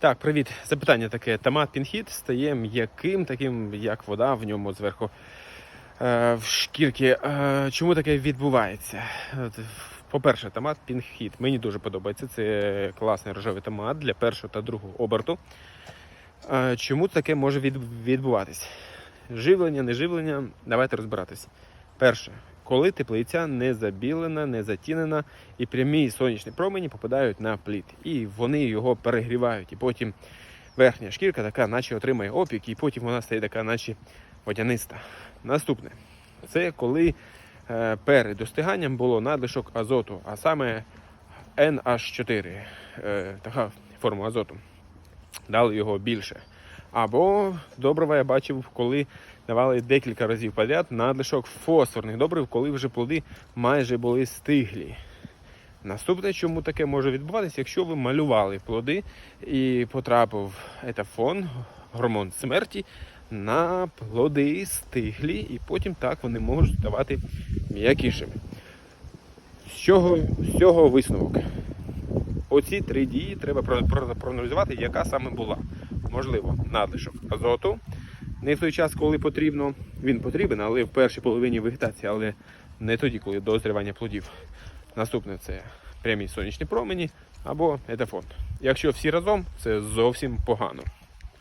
Так, привіт. Запитання таке. Томат пінхід стає м'яким, таким, як вода в ньому зверху е, в шкірки. Е, чому таке відбувається? По-перше, томат пінхід. Мені дуже подобається. Це класний рожевий томат для першого та другого оберту. Е, чому таке може відбуватись? Живлення, не живлення. Давайте розбиратись. Перше, коли теплиця не забілена, не затінена, і прямі сонячні промені попадають на плід, і вони його перегрівають. І потім верхня шкірка така, наче отримає опік, і потім вона стає така, наче водяниста. Наступне це коли е, перед достиганням було надлишок азоту, а саме NH4, е, така форма азоту. Дали його більше. Або добрива я бачив, коли давали декілька разів подряд надлишок фосфорних добрив, коли вже плоди майже були стиглі. Наступне, чому таке може відбуватися, якщо ви малювали плоди і потрапив етафон, гормон смерті, на плоди стиглі, і потім так вони можуть ставати м'якішими. З чого, з цього висновок? Оці три дії треба про- про- проаналізувати, яка саме була. Можливо, надлишок азоту. Не в той час, коли потрібно, він потрібен, але в першій половині вегетації, але не тоді, коли до озрівання плодів. Наступне це прямі сонячні промені або етафон. Якщо всі разом, це зовсім погано.